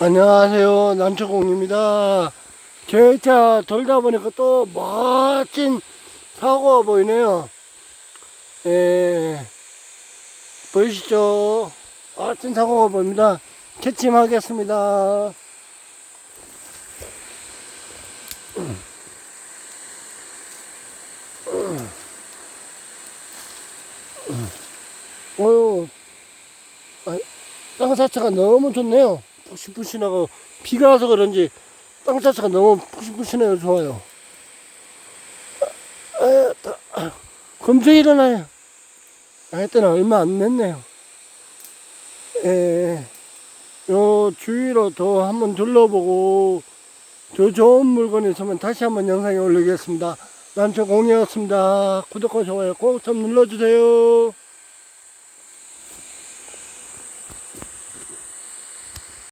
안녕하세요. 남초공입니다. 제차 돌다 보니까 또 멋진 사고가 보이네요. 예, 보이시죠? 멋진 사고가 보입니다. 캐침하겠습니다. 어휴, 아, 땅 자체가 너무 좋네요. 푹신푹 신하고 비가 와서 그런지 땅 자체가 너무 푹신푹 신해요. 좋아요. 아, 아, 따- 아, 금세 일어나요. 아, 했더니 얼마 안 됐네요. 예, 요 주위로 더 한번 둘러보고 더 좋은 물건이 있으면 다시 한번 영상에 올리겠습니다. 난초공이었습니다. 구독과 좋아요 꼭 좀 눌러주세요.